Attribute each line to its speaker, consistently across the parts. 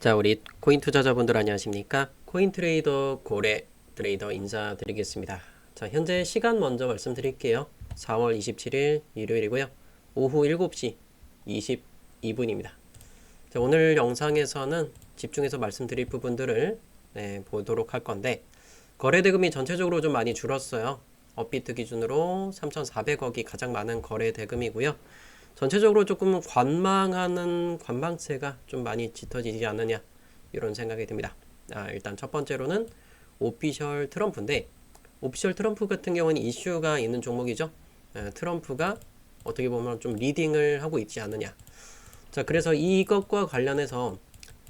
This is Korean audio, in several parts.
Speaker 1: 자, 우리 코인 투자자분들 안녕하십니까? 코인 트레이더 고래 트레이더 인사드리겠습니다. 자, 현재 시간 먼저 말씀드릴게요. 4월 27일 일요일이고요. 오후 7시 22분입니다. 자, 오늘 영상에서는 집중해서 말씀드릴 부분들을 네, 보도록 할 건데 거래 대금이 전체적으로 좀 많이 줄었어요. 업비트 기준으로 3,400억이 가장 많은 거래 대금이고요. 전체적으로 조금 관망하는 관망세가 좀 많이 짙어지지 않느냐 이런 생각이 듭니다. 아, 일단 첫 번째로는 오피셜 트럼프인데 오피셜 트럼프 같은 경우는 이슈가 있는 종목이죠. 에, 트럼프가 어떻게 보면 좀 리딩을 하고 있지 않느냐. 자, 그래서 이것과 관련해서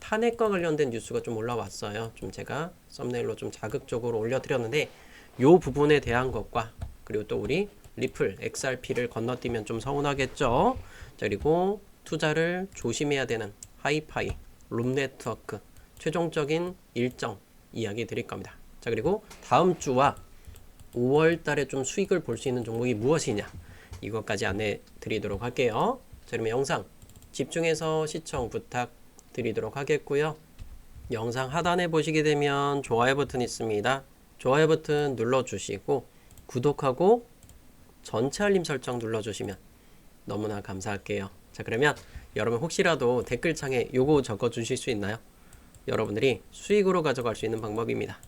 Speaker 1: 탄핵과 관련된 뉴스가 좀 올라왔어요. 좀 제가 썸네일로 좀 자극적으로 올려드렸는데 요 부분에 대한 것과 그리고 또 우리 리플 XRP를 건너뛰면 좀 서운하겠죠. 자, 그리고 투자를 조심해야 되는 하이파이, 룸 네트워크 최종적인 일정 이야기 드릴 겁니다. 자, 그리고 다음 주와 5월 달에 좀 수익을 볼 수 있는 종목이 무엇이냐 이것까지 안내 드리도록 할게요. 자, 그러면 영상 집중해서 시청 부탁드리도록 하겠고요. 영상 하단에 보시게 되면 좋아요 버튼 있습니다. 좋아요 버튼 눌러주시고 구독하고 전체 알림 설정 눌러주시면 너무나 감사할게요. 자 그러면 여러분 혹시라도 댓글창에 요거 적어주실 수 있나요? 여러분들이 수익으로 가져갈 수 있는 방법입니다.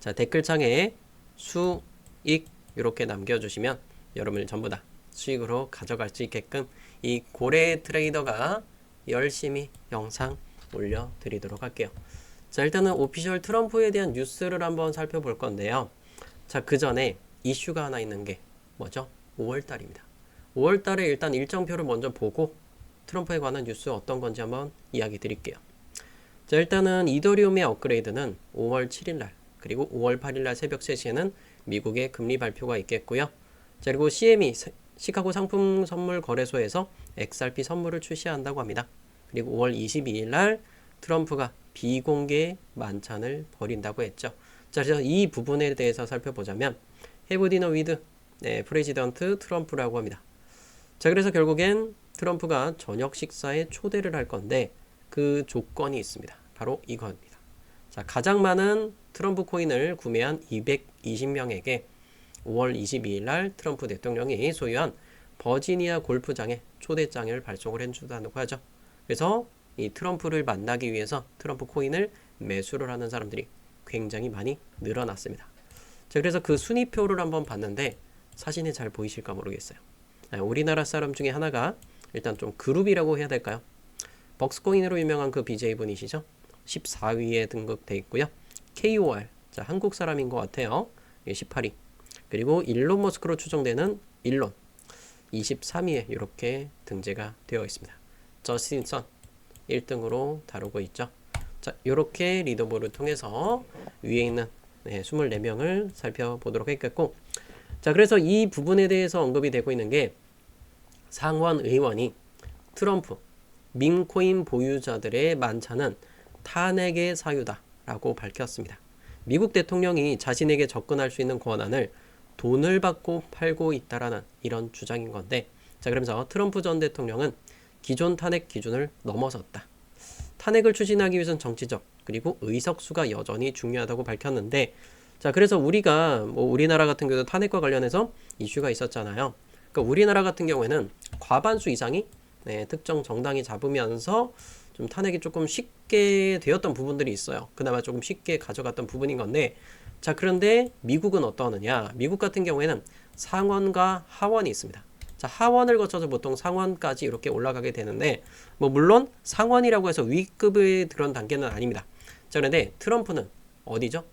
Speaker 1: 자 댓글창에 수익 이렇게 남겨주시면 여러분이 전부 다 수익으로 가져갈 수 있게끔 이 고래 트레이더가 열심히 영상 올려드리도록 할게요. 자 일단은 오피셜 트럼프에 대한 뉴스를 한번 살펴볼 건데요. 자 그 전에 이슈가 하나 있는 게 뭐죠? 5월 달입니다. 5월 달에 일단 일정표를 먼저 보고 트럼프에 관한 뉴스 어떤 건지 한번 이야기 드릴게요. 자, 일단은 이더리움의 업그레이드는 5월 7일 날 그리고 5월 8일 날 새벽 3시에는 미국의 금리 발표가 있겠고요. 자, 그리고 CME 시카고 상품 선물 거래소에서 XRP 선물을 출시한다고 합니다. 그리고 5월 22일 날 트럼프가 비공개 만찬을 벌인다고 했죠. 자, 그래서 이 부분에 대해서 살펴보자면 해브 디너 위드 네, 프레지던트 트럼프라고 합니다. 자, 그래서 결국엔 트럼프가 저녁 식사에 초대를 할 건데 그 조건이 있습니다. 바로 이겁니다. 자, 가장 많은 트럼프 코인을 구매한 220명에게 5월 22일 날 트럼프 대통령이 소유한 버지니아 골프장에 초대장을 발송을 해준다고 하죠. 그래서 이 트럼프를 만나기 위해서 트럼프 코인을 매수를 하는 사람들이 굉장히 많이 늘어났습니다. 자, 그래서 그 순위표를 한번 봤는데 사진에 잘 보이실까 모르겠어요. 아, 우리나라 사람 중에 하나가 일단 좀 그룹이라고 해야 될까요? 벅스코인으로 유명한 그 BJ 분이시죠? 14위에 등극돼 있고요. KOR 자 한국 사람인 것 같아요. 18위 그리고 일론 머스크로 추정되는 일론 23위에 이렇게 등재가 되어 있습니다. 저스틴 선 1등으로 다루고 있죠. 자 이렇게 리더보를 통해서 위에 있는 네, 24명을 살펴보도록 했겠고 자, 그래서 이 부분에 대해서 언급이 되고 있는 게 상원 의원이 트럼프 민코인 보유자들의 만찬은 탄핵의 사유다라고 밝혔습니다. 미국 대통령이 자신에게 접근할 수 있는 권한을 돈을 받고 팔고 있다라는 이런 주장인 건데 자 그러면서 트럼프 전 대통령은 기존 탄핵 기준을 넘어섰다. 탄핵을 추진하기 위해선 정치적 그리고 의석수가 여전히 중요하다고 밝혔는데 자, 그래서 우리가 뭐 우리나라 같은 경우도 탄핵과 관련해서 이슈가 있었잖아요. 그러니까 우리나라 같은 경우에는 과반수 이상이 네, 특정 정당이 잡으면서 좀 탄핵이 조금 쉽게 되었던 부분들이 있어요. 그나마 조금 쉽게 가져갔던 부분인 건데, 자, 그런데 미국은 어떠느냐? 미국 같은 경우에는 상원과 하원이 있습니다. 자, 하원을 거쳐서 보통 상원까지 이렇게 올라가게 되는데, 뭐, 물론 상원이라고 해서 위급의 그런 단계는 아닙니다. 자, 그런데 트럼프는 어디죠?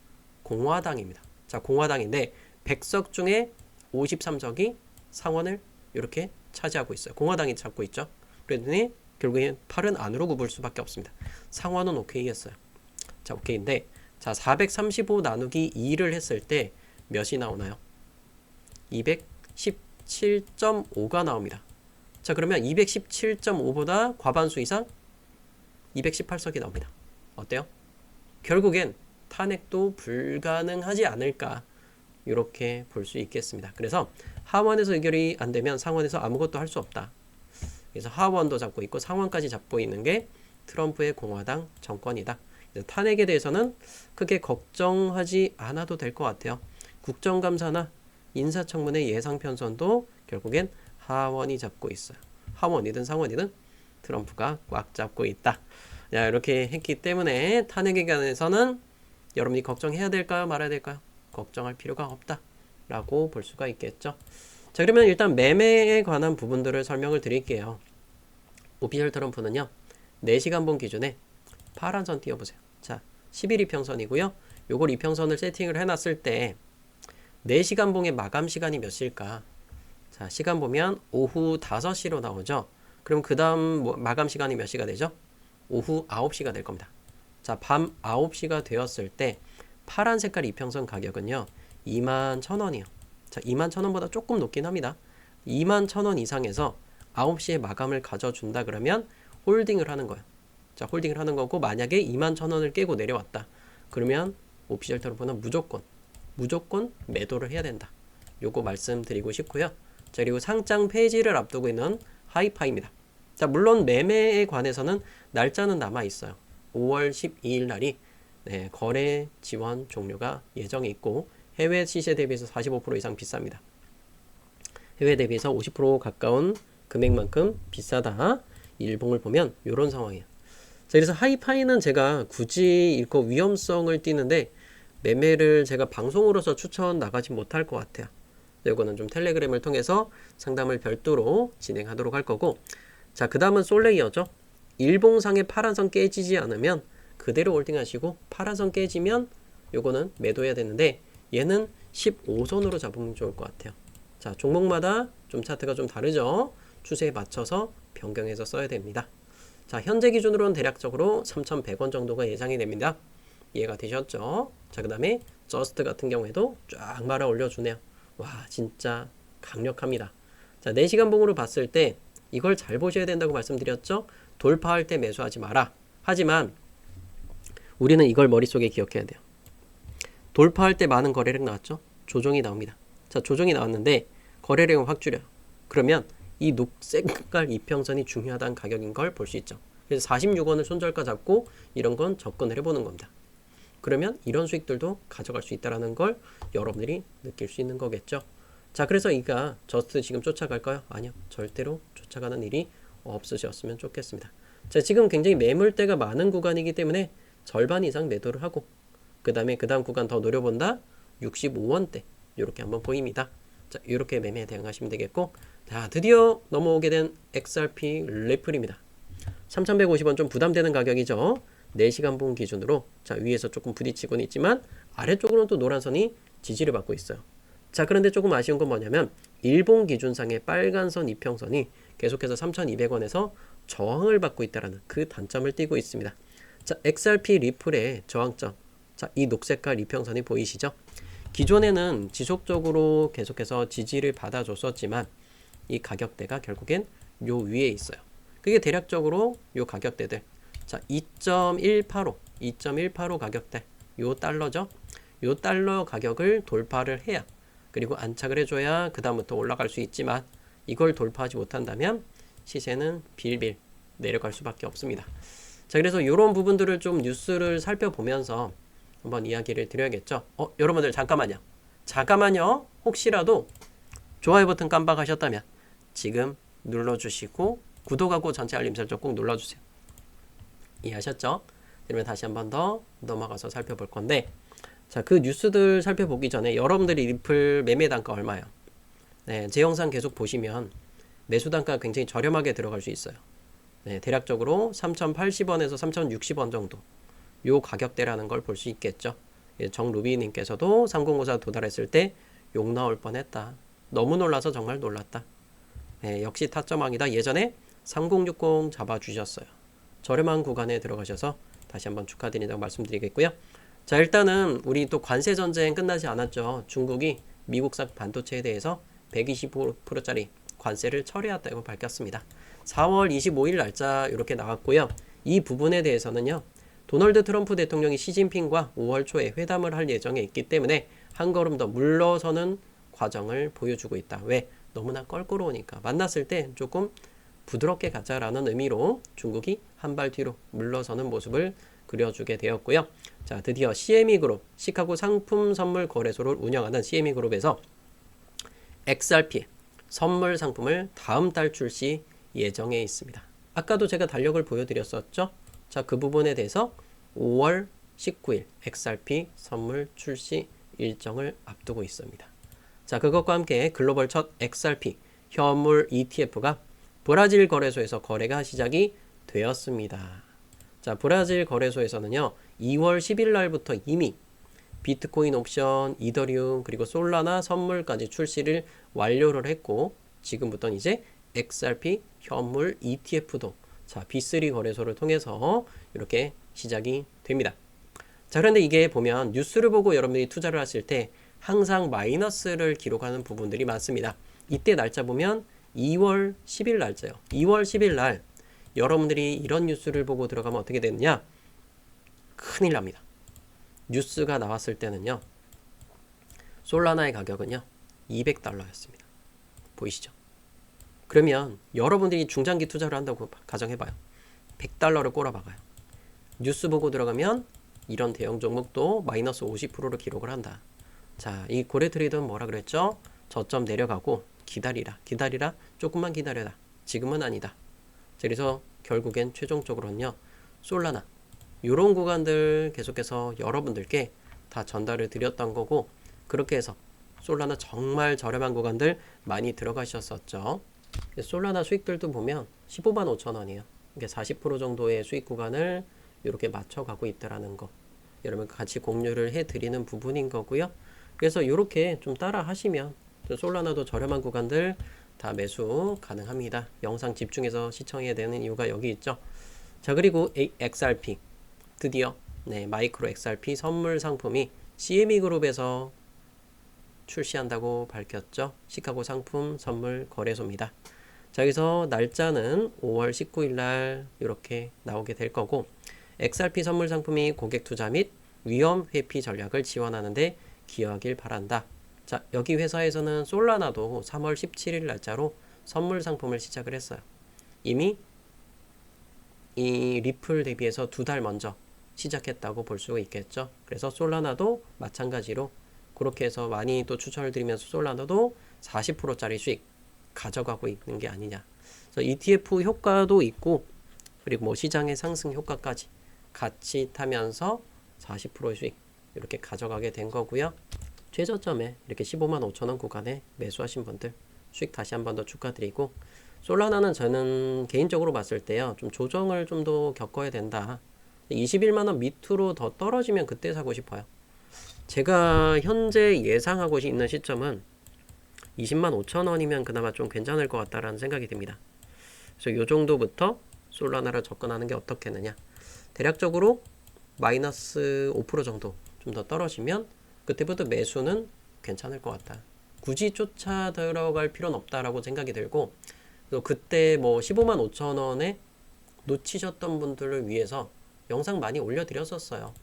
Speaker 1: 공화당입니다. 자, 공화당인데 100석 중에 53석이 상원을 이렇게 차지하고 있어요. 공화당이 잡고 있죠. 그랬더니 결국엔 팔은 안으로 굽을 수밖에 없습니다. 상원은 오케이였어요. 자, 오케이인데 자, 435 나누기 2를 했을 때 몇이 나오나요? 217.5가 나옵니다. 자, 그러면 217.5보다 과반수 이상 218석이 나옵니다. 어때요? 결국엔 탄핵도 불가능하지 않을까 이렇게 볼 수 있겠습니다. 그래서 하원에서 의결이 안 되면 상원에서 아무것도 할 수 없다. 그래서 하원도 잡고 있고 상원까지 잡고 있는 게 트럼프의 공화당 정권이다. 탄핵에 대해서는 크게 걱정하지 않아도 될 것 같아요. 국정감사나 인사청문회 예상 편선도 결국엔 하원이 잡고 있어요. 하원이든 상원이든 트럼프가 꽉 잡고 있다. 자, 이렇게 했기 때문에 탄핵에 관해서는 여러분이 걱정해야 될까요? 말아야 될까요? 걱정할 필요가 없다. 라고 볼 수가 있겠죠. 자, 그러면 일단 매매에 관한 부분들을 설명을 드릴게요. 오피셜 트럼프는요, 4시간 본 기준에 파란 선 띄워보세요. 자, 11 이평선이고요. 요걸 이평선을 세팅을 해놨을 때 4시간 봉의 마감 시간이 몇 시일까? 자, 시간 보면 오후 5시로 나오죠. 그럼 그 다음 뭐 마감 시간이 몇 시가 되죠? 오후 9시가 될 겁니다. 자, 밤 9시가 되었을 때 파란 색깔 이평선 가격은요. 2만 1,000원이요. 자, 2만 1,000원보다 조금 높긴 합니다. 2만 1,000원 이상에서 9시에 마감을 가져준다 그러면 홀딩을 하는 거예요. 자, 홀딩을 하는 거고 만약에 2만 1,000원을 깨고 내려왔다. 그러면 오피셜 트럼프는 무조건 무조건 매도를 해야 된다. 요거 말씀드리고 싶고요. 자, 그리고 상장 폐지를 앞두고 있는 하이파입니다. 자, 물론 매매에 관해서는 날짜는 남아 있어요. 5월 12일 날이 네, 거래 지원 종료가 예정이 있고 해외 시세 대비해서 45% 이상 비쌉니다. 해외 대비해서 50% 가까운 금액만큼 비싸다. 일봉을 보면 이런 상황이에요. 자, 그래서 하이파이는 제가 굳이 읽고 위험성을 띠는데 매매를 제가 방송으로서 추천 나가지 못할 것 같아요. 이거는 좀 텔레그램을 통해서 상담을 별도로 진행하도록 할 거고 자, 그 다음은 솔레이어죠. 일봉상의 파란선 깨지지 않으면 그대로 홀딩하시고 파란선 깨지면 요거는 매도해야 되는데 얘는 15선으로 잡으면 좋을 것 같아요. 자, 종목마다 좀 차트가 좀 다르죠. 추세에 맞춰서 변경해서 써야 됩니다. 자, 현재 기준으로는 대략적으로 3,100원 정도가 예상이 됩니다. 이해가 되셨죠? 자, 그 다음에 저스트 같은 경우에도 쫙 말아 올려주네요. 와, 진짜 강력합니다. 자, 4시간 봉으로 봤을 때 이걸 잘 보셔야 된다고 말씀드렸죠? 돌파할 때 매수하지 마라. 하지만 우리는 이걸 머릿속에 기억해야 돼요. 돌파할 때 많은 거래량 나왔죠? 조정이 나옵니다. 자, 조정이 나왔는데 거래량을 확 줄여요. 그러면 이 녹색 깔 이평선이 중요하다는 가격인 걸 볼 수 있죠. 그래서 46원을 손절가 잡고 이런 건 접근을 해보는 겁니다. 그러면 이런 수익들도 가져갈 수 있다는 걸 여러분들이 느낄 수 있는 거겠죠. 자, 그래서 이가 저스트 지금 쫓아갈까요? 아니요. 절대로 쫓아가는 일이 없으셨으면 좋겠습니다. 자, 지금 굉장히 매물대가 많은 구간이기 때문에 절반 이상 매도를 하고 그 다음에 그 다음 구간 더 노려본다 65원대 이렇게 한번 보입니다. 자, 이렇게 매매에 대응하시면 되겠고 자, 드디어 넘어오게 된 XRP 레플입니다. 3,150원 좀 부담되는 가격이죠. 4시간 분 기준으로 자, 위에서 조금 부딪히고는 있지만 아래쪽으로는 또 노란 선이 지지를 받고 있어요. 자, 그런데 조금 아쉬운 건 뭐냐면 일본 기준상의 빨간 선 이평선이 계속해서 3,200원에서 저항을 받고 있다라는 그 단점을 띠고 있습니다. 자, XRP 리플의 저항점. 자, 이 녹색깔 이평선이 보이시죠? 기존에는 지속적으로 계속해서 지지를 받아줬었지만 이 가격대가 결국엔 요 위에 있어요. 그게 대략적으로 요 가격대들. 자, 2.185, 2.185 가격대. 요 달러죠. 요 달러 가격을 돌파를 해야 그리고 안착을 해줘야 그 다음부터 올라갈 수 있지만 이걸 돌파하지 못한다면 시세는 빌빌 내려갈 수밖에 없습니다. 자, 그래서 이런 부분들을 좀 뉴스를 살펴보면서 한번 이야기를 드려야겠죠. 어, 여러분들 잠깐만요. 잠깐만요. 혹시라도 좋아요 버튼 깜빡하셨다면 지금 눌러주시고 구독하고 전체 알림 설정 꼭 눌러주세요. 이해하셨죠? 그러면 다시 한번 더 넘어가서 살펴볼 건데 자, 그 뉴스들 살펴보기 전에 여러분들이 리플 매매 단가 얼마예요? 네, 제 영상 계속 보시면 매수 단가가 굉장히 저렴하게 들어갈 수 있어요. 네, 대략적으로 3,080원에서 3,060원 정도 요 가격대라는 걸 볼 수 있겠죠. 예, 정루비님께서도 3054 도달했을 때 욕 나올 뻔했다. 너무 놀라서 정말 놀랐다. 네, 역시 타점왕이다. 예전에 3060 잡아주셨어요. 저렴한 구간에 들어가셔서 다시 한번 축하드린다고 말씀드리겠고요. 자 일단은 우리 또 관세 전쟁 끝나지 않았죠. 중국이 미국산 반도체에 대해서 120%짜리 관세를 처리했다고 밝혔습니다. 4월 25일 날짜 이렇게 나왔고요. 이 부분에 대해서는요. 도널드 트럼프 대통령이 시진핑과 5월 초에 회담을 할 예정에 있기 때문에 한 걸음 더 물러서는 과정을 보여주고 있다. 왜? 너무나 껄끄러우니까 만났을 때 조금 부드럽게 가자라는 의미로 중국이 한 발 뒤로 물러서는 모습을 그려주게 되었고요. 자, 드디어 CME 그룹, 시카고 상품 선물 거래소를 운영하는 CME 그룹에서 XRP 선물 상품을 다음 달 출시 예정에 있습니다. 아까도 제가 달력을 보여드렸었죠. 자, 그 부분에 대해서 5월 19일 XRP 선물 출시 일정을 앞두고 있습니다. 자, 그것과 함께 글로벌 첫 XRP 현물 ETF가 브라질 거래소에서 거래가 시작이 되었습니다. 자, 브라질 거래소에서는요, 2월 10일 날부터 이미 비트코인 옵션, 이더리움, 그리고 솔라나 선물까지 출시를 완료를 했고, 지금부터는 이제 XRP 현물 ETF도 자, B3 거래소를 통해서 이렇게 시작이 됩니다. 자, 그런데 이게 보면 뉴스를 보고 여러분들이 투자를 하실 때 항상 마이너스를 기록하는 부분들이 많습니다. 이때 날짜 보면 2월 10일 날짜요. 2월 10일 날 여러분들이 이런 뉴스를 보고 들어가면 어떻게 되느냐? 큰일 납니다. 뉴스가 나왔을 때는요. 솔라나의 가격은요. 200달러였습니다. 보이시죠? 그러면 여러분들이 중장기 투자를 한다고 가정해봐요. 100달러를 꼬라박아요. 뉴스 보고 들어가면 이런 대형 종목도 마이너스 50%를 기록을 한다. 자, 이 고래 트레이더는 뭐라 그랬죠? 저점 내려가고 기다리라, 기다리라, 조금만 기다려라. 지금은 아니다. 그래서 결국엔 최종적으로는요, 솔라나 이런 구간들 계속해서 여러분들께 다 전달을 드렸던 거고 그렇게 해서 솔라나 정말 저렴한 구간들 많이 들어가셨었죠. 솔라나 수익들도 보면 15만 5천 원이에요. 이게 40% 정도의 수익 구간을 이렇게 맞춰가고 있다라는 거. 여러분 같이 공유를 해드리는 부분인 거고요. 그래서 이렇게 좀 따라 하시면 솔라나도 저렴한 구간들 다 매수 가능합니다. 영상 집중해서 시청해야 되는 이유가 여기 있죠. 자 그리고 XRP 드디어 네, 마이크로 XRP 선물 상품이 CME 그룹에서 출시한다고 밝혔죠. 시카고 상품 선물 거래소입니다. 자, 여기서 날짜는 5월 19일 날 이렇게 나오게 될 거고 XRP 선물 상품이 고객 투자 및 위험 회피 전략을 지원하는데 기여하길 바란다. 자, 여기 회사에서는 솔라나도 3월 17일 날짜로 선물 상품을 시작을 했어요. 이미 이 리플 대비해서 두 달 먼저 시작했다고 볼수 있겠죠. 그래서 솔라나도 마찬가지로 그렇게 해서 많이 또 추천을 드리면서 솔라나도 40%짜리 수익 가져가고 있는 게 아니냐. 그래서 ETF 효과도 있고 그리고 뭐 시장의 상승 효과까지 같이 타면서 40%의 수익 이렇게 가져가게 된 거고요. 최저점에 이렇게 15만 5천 원 구간에 매수하신 분들 수익 다시 한 번 더 축하드리고 솔라나는 저는 개인적으로 봤을 때요 좀 조정을 좀 더 겪어야 된다 21만 원 밑으로 더 떨어지면 그때 사고 싶어요. 제가 현재 예상하고 있는 시점은 20만 5천 원이면 그나마 좀 괜찮을 것 같다라는 생각이 듭니다. 그래서 요 정도부터 솔라나를 접근하는 게 어떻겠느냐. 대략적으로 마이너스 5% 정도 좀 더 떨어지면 그때부터 매수는 괜찮을 것 같다. 굳이 쫓아 들어갈 필요는 없다라고 생각이 들고 또 그때 뭐 15만 5천 원에 놓치셨던 분들을 위해서 영상 많이 올려드렸었어요.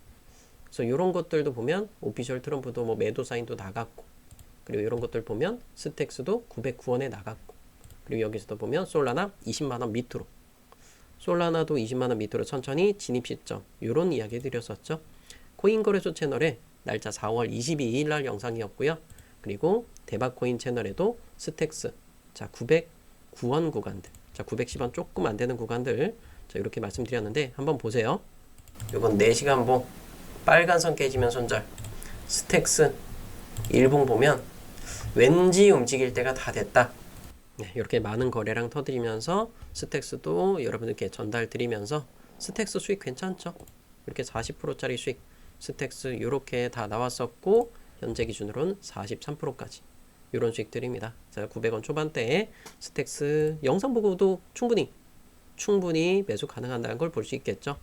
Speaker 1: 그래서 이런 것들도 보면 오피셜 트럼프도 뭐 매도 사인도 나갔고 그리고 이런 것들 보면 스택스도 909원에 나갔고 그리고 여기서도 보면 솔라나 20만 원 밑으로 솔라나도 20만 원 밑으로 천천히 진입 시점 이런 이야기 드렸었죠. 코인 거래소 채널에 날짜 4월 22일 날 영상이었고요. 그리고 대박코인 채널에도 스택스 자 909원 구간들 자 910원 조금 안 되는 구간들 자 이렇게 말씀드렸는데 한번 보세요. 이건 4시간 봉 빨간 선 깨지면 손절 스택스 일봉 보면 왠지 움직일 때가 다 됐다. 네, 이렇게 많은 거래량 터드리면서 스택스도 여러분들께 전달 드리면서 스택스 수익 괜찮죠? 이렇게 40%짜리 수익 스택스 이렇게 다 나왔었고 현재 기준으로는 43%까지 이런 수익들입니다. 자, 900원 초반대에 스택스 영상 보고도 충분히 충분히 매수 가능한다는 걸 볼 수 있겠죠.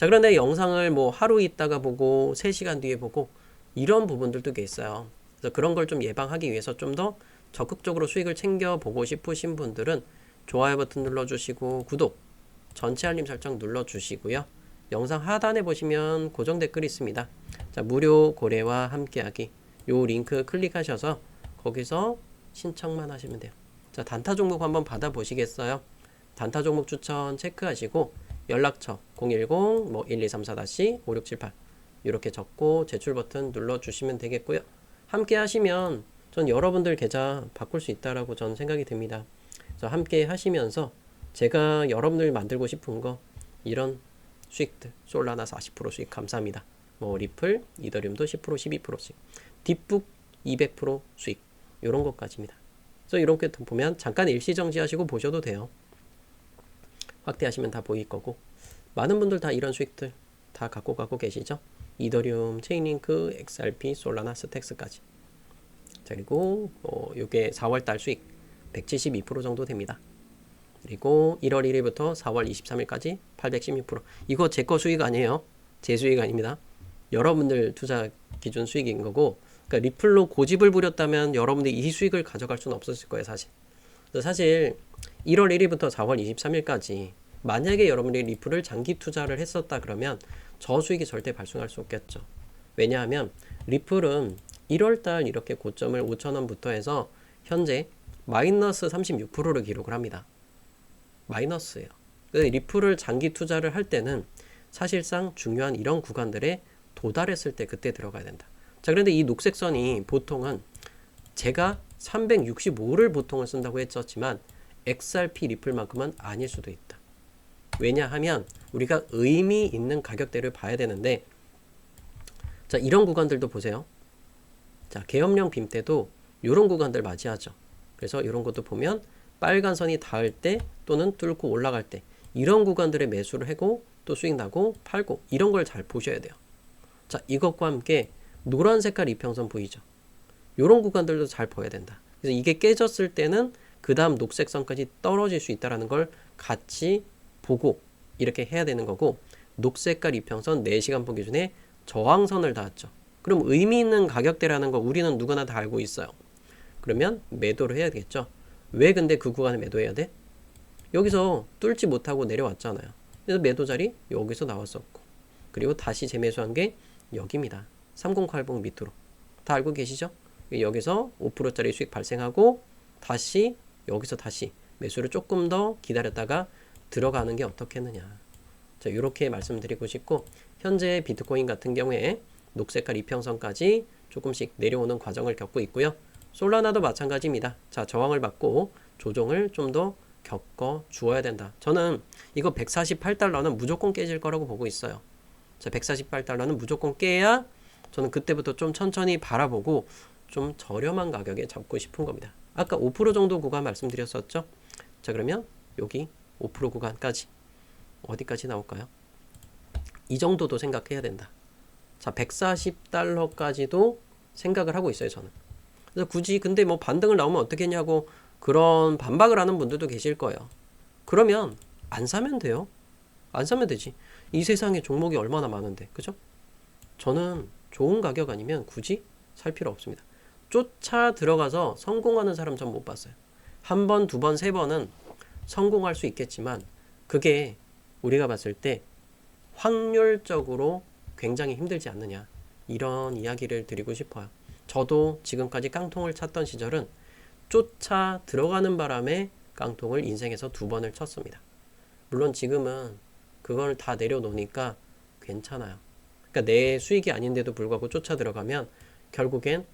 Speaker 1: 자, 그런데 영상을 뭐 하루 있다가 보고 3시간 뒤에 보고 이런 부분들도 꽤 있어요. 그래서 그런 걸 좀 예방하기 위해서 좀 더 적극적으로 수익을 챙겨 보고 싶으신 분들은 좋아요 버튼 눌러주시고 구독, 전체 알림 설정 눌러주시고요. 영상 하단에 보시면 고정 댓글이 있습니다. 자, 무료 고래와 함께하기. 요 링크 클릭하셔서 거기서 신청만 하시면 돼요. 자, 단타 종목 한번 받아보시겠어요? 단타 종목 추천 체크하시고 연락처 010뭐 1234-5678 이렇게 적고 제출 버튼 눌러 주시면 되겠고요. 함께 하시면 전 여러분들 계좌 바꿀 수 있다라고 전 생각이 듭니다. 그래서 함께 하시면서 제가 여러분들 만들고 싶은 거 이런 수익들 솔라나 40% 수익 감사합니다. 뭐 리플, 이더리움도 10% 12%씩 뒷북 200% 수익 이런 것까지입니다. 그래서 이렇게 보면 잠깐 일시 정지하시고 보셔도 돼요. 확대하시면 다 보일 거고 많은 분들 다 이런 수익들 다 갖고 가고 계시죠. 이더리움, 체인링크, XRP, 솔라나, 스택스까지. 자, 그리고 뭐 요게 4월 달 수익 172% 정도 됩니다. 그리고 1월 1일부터 4월 23일까지 816%. 이거 제 거 수익 아니에요. 제 수익 아닙니다. 여러분들 투자 기준 수익인 거고 그러니까 리플로 고집을 부렸다면 여러분들이 이 수익을 가져갈 수는 없었을 거예요, 사실. 사실 1월 1일부터 4월 23일까지 만약에 여러분들이 리플을 장기 투자를 했었다 그러면 저 수익이 절대 발생할 수 없겠죠. 왜냐하면 리플은 1월 달 이렇게 고점을 5,000원부터 해서 현재 마이너스 36%를 기록을 합니다. 마이너스예요. 리플을 장기 투자를 할 때는 사실상 중요한 이런 구간들에 도달했을 때 그때 들어가야 된다. 자, 그런데 이 녹색 선이 보통은 제가 365를 보통을 쓴다고 했었지만 XRP 리플만큼은 아닐 수도 있다. 왜냐하면 우리가 의미 있는 가격대를 봐야 되는데 자, 이런 구간들도 보세요. 자, 계엄령 빔 때도 이런 구간들 맞이하죠. 그래서 이런 것도 보면 빨간 선이 닿을 때 또는 뚫고 올라갈 때 이런 구간들의 매수를 하고 또 수익 나고 팔고 이런 걸 잘 보셔야 돼요. 자, 이것과 함께 노란 색깔 이평선 보이죠? 이런 구간들도 잘 보여야 된다. 그래서 이게 깨졌을 때는 그 다음 녹색선까지 떨어질 수 있다는 걸 같이 보고 이렇게 해야 되는 거고 녹색깔 이평선 4시간 보 기준에 저항선을 닿았죠. 그럼 의미 있는 가격대라는 거 우리는 누구나 다 알고 있어요. 그러면 매도를 해야 되겠죠. 왜 근데 그 구간에 매도해야 돼? 여기서 뚫지 못하고 내려왔잖아요. 그래서 매도 자리 여기서 나왔었고 그리고 다시 재매수한 게 여기입니다. 3080 밑으로 다 알고 계시죠? 여기서 5%짜리 수익 발생하고 다시 여기서 다시 매수를 조금 더 기다렸다가 들어가는 게 어떻겠느냐. 자, 이렇게 말씀드리고 싶고 현재 비트코인 같은 경우에 녹색깔 이평선까지 조금씩 내려오는 과정을 겪고 있고요. 솔라나도 마찬가지입니다. 자, 저항을 받고 조정을 좀 더 겪어 주어야 된다. 저는 이거 148달러는 무조건 깨질 거라고 보고 있어요. 자, 148달러는 무조건 깨야 저는 그때부터 좀 천천히 바라보고 좀 저렴한 가격에 잡고 싶은 겁니다. 아까 5% 정도 구간 말씀드렸었죠? 자, 그러면 여기 5% 구간까지 어디까지 나올까요? 이 정도도 생각해야 된다. 자, 140달러까지도 생각을 하고 있어요, 저는. 그래서 굳이 근데 뭐 반등을 나오면 어떻겠냐고 그런 반박을 하는 분들도 계실 거예요. 그러면 안 사면 돼요. 안 사면 되지. 이 세상에 종목이 얼마나 많은데, 그죠? 저는 좋은 가격 아니면 굳이 살 필요 없습니다. 쫓아 들어가서 성공하는 사람 전 못 봤어요. 한 번, 두 번, 세 번은 성공할 수 있겠지만 그게 우리가 봤을 때 확률적으로 굉장히 힘들지 않느냐. 이런 이야기를 드리고 싶어요. 저도 지금까지 깡통을 찼던 시절은 쫓아 들어가는 바람에 깡통을 인생에서 두 번을 쳤습니다. 물론 지금은 그걸 다 내려놓으니까 괜찮아요. 그러니까 내 수익이 아닌데도 불구하고 쫓아 들어가면 결국엔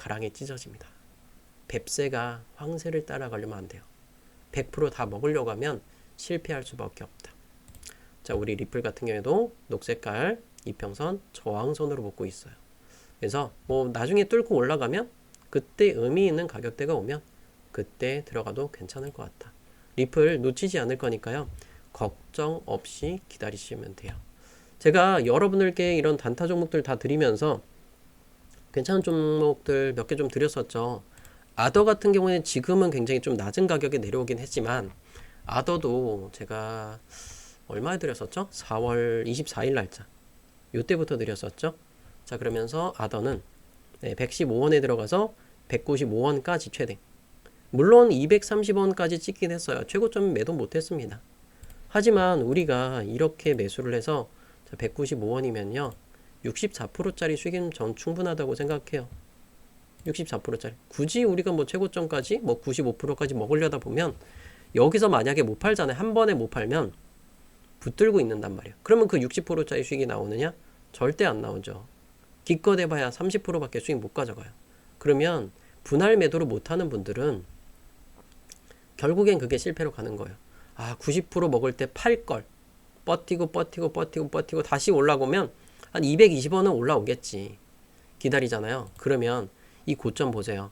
Speaker 1: 가랑이 찢어집니다. 뱁새가 황새를 따라가려면 안 돼요. 100%다 먹으려고 하면 실패할 수밖에 없다. 자, 우리 리플 같은 경우에도 녹색깔 이평선 저항선으로 먹고 있어요. 그래서 뭐 나중에 뚫고 올라가면 그때 의미 있는 가격대가 오면 그때 들어가도 괜찮을 것 같다. 리플 놓치지 않을 거니까요. 걱정 없이 기다리시면 돼요. 제가 여러분들께 이런 단타 종목들 다 드리면서 괜찮은 종목들 몇 개 좀 드렸었죠. 아더 같은 경우에는 지금은 굉장히 좀 낮은 가격에 내려오긴 했지만 아더도 제가 얼마에 드렸었죠? 4월 24일 날짜. 요때부터 드렸었죠. 자, 그러면서 아더는 네, 115원에 들어가서 195원까지 최대. 물론 230원까지 찍긴 했어요. 최고점 매도 못 했습니다. 하지만 우리가 이렇게 매수를 해서 195원이면요. 64%짜리 수익은 전 충분하다고 생각해요. 64%짜리. 굳이 우리가 뭐 최고점까지 뭐 95%까지 먹으려다 보면 여기서 만약에 못 팔잖아요. 한 번에 못 팔면 붙들고 있는단 말이에요. 그러면 그 60%짜리 수익이 나오느냐? 절대 안 나오죠. 기껏 해봐야 30%밖에 수익 못 가져가요. 그러면 분할 매도를 못하는 분들은 결국엔 그게 실패로 가는 거예요. 아, 90% 먹을 때 팔 걸. 버티고 버티고 버티고 버티고 다시 올라오면 한 220원은 올라오겠지. 기다리잖아요. 그러면 이 고점 보세요.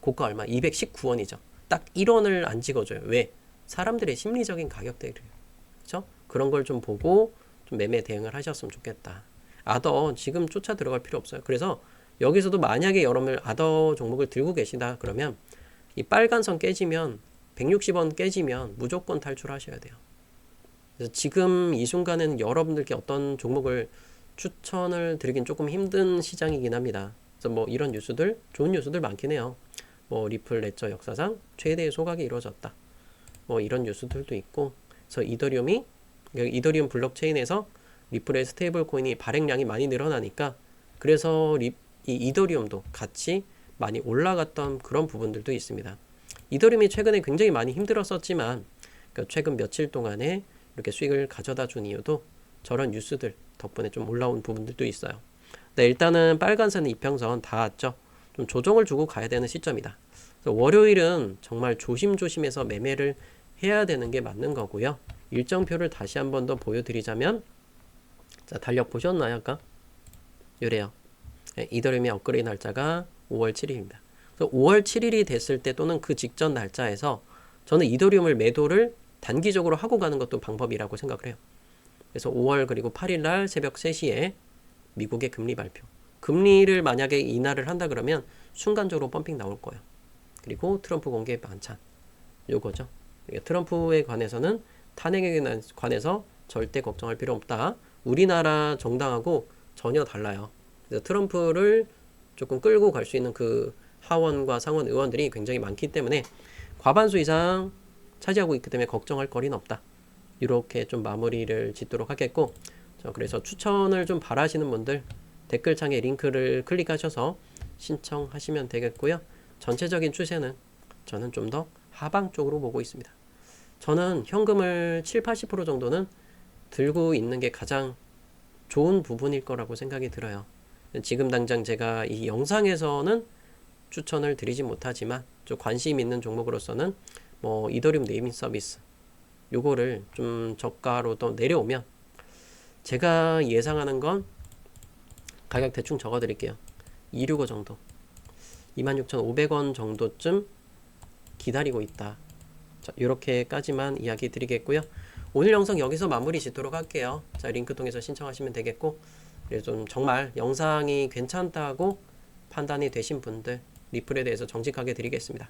Speaker 1: 고가 얼마? 219원이죠. 딱 1원을 안 찍어줘요. 왜? 사람들의 심리적인 가격대를. 그렇죠? 그런 걸 좀 보고 좀 매매 대응을 하셨으면 좋겠다. 아더 지금 쫓아 들어갈 필요 없어요. 그래서 여기서도 만약에 여러분 아더 종목을 들고 계시다 그러면 이 빨간 선 깨지면 160원 깨지면 무조건 탈출하셔야 돼요. 그래서 지금 이 순간은 여러분들께 어떤 종목을 추천을 드리긴 조금 힘든 시장이긴 합니다. 그래서 뭐 이런 뉴스들 좋은 뉴스들 많긴 해요. 뭐 리플 레저 역사상 최대의 소각이 이루어졌다. 뭐 이런 뉴스들도 있고 그래서 이더리움이 이더리움 블록체인에서 리플의 스테이블 코인이 발행량이 많이 늘어나니까 그래서 리, 이 이더리움도 같이 많이 올라갔던 그런 부분들도 있습니다. 이더리움이 최근에 굉장히 많이 힘들었었지만 그러니까 최근 며칠 동안에 이렇게 수익을 가져다 준 이유도 저런 뉴스들 덕분에 좀 올라온 부분들도 있어요. 네, 일단은 빨간선 이평선 닿았죠. 좀 조정을 주고 가야 되는 시점이다. 월요일은 정말 조심조심해서 매매를 해야 되는 게 맞는 거고요. 일정표를 다시 한 번 더 보여드리자면 자 달력 보셨나요 아까? 요래요. 네, 이더리움의 업그레이드 날짜가 5월 7일입니다. 그래서 5월 7일이 됐을 때 또는 그 직전 날짜에서 저는 이더리움을 매도를 단기적으로 하고 가는 것도 방법이라고 생각을 해요. 그래서 5월 그리고 8일 날 새벽 3시에 미국의 금리 발표. 금리를 만약에 인하를 한다 그러면 순간적으로 펌핑 나올 거예요. 그리고 트럼프 공개 반찬. 요거죠. 트럼프에 관해서는 탄핵에 관해서 절대 걱정할 필요 없다. 우리나라 정당하고 전혀 달라요. 그래서 트럼프를 조금 끌고 갈 수 있는 그 하원과 상원 의원들이 굉장히 많기 때문에 과반수 이상 차지하고 있기 때문에 걱정할 거리는 없다. 이렇게 좀 마무리를 짓도록 하겠고, 저 그래서 추천을 좀 바라시는 분들 댓글창에 링크를 클릭하셔서 신청하시면 되겠고요. 전체적인 추세는 저는 좀 더 하방 쪽으로 보고 있습니다. 저는 현금을 7, 80% 정도는 들고 있는 게 가장 좋은 부분일 거라고 생각이 들어요. 지금 당장 제가 이 영상에서는 추천을 드리지 못하지만 좀 관심 있는 종목으로서는 뭐 이더리움 네이밍 서비스 요거를 좀 저가로 또 내려오면 제가 예상하는 건 가격 대충 적어 드릴게요. 265 정도. 26,500원 정도쯤 기다리고 있다. 자, 이렇게까지만 이야기 드리겠고요. 오늘 영상 여기서 마무리 짓도록 할게요. 자, 링크 통해서 신청하시면 되겠고, 좀 정말 영상이 괜찮다고 판단이 되신 분들 리플에 대해서 정직하게 드리겠습니다.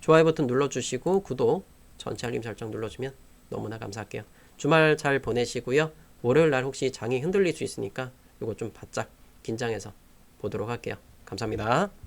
Speaker 1: 좋아요 버튼 눌러주시고 구독, 전체 알림 설정 눌러주면 너무나 감사할게요. 주말 잘 보내시고요. 월요일 날 혹시 장이 흔들릴 수 있으니까 이거 좀 바짝 긴장해서 보도록 할게요. 감사합니다.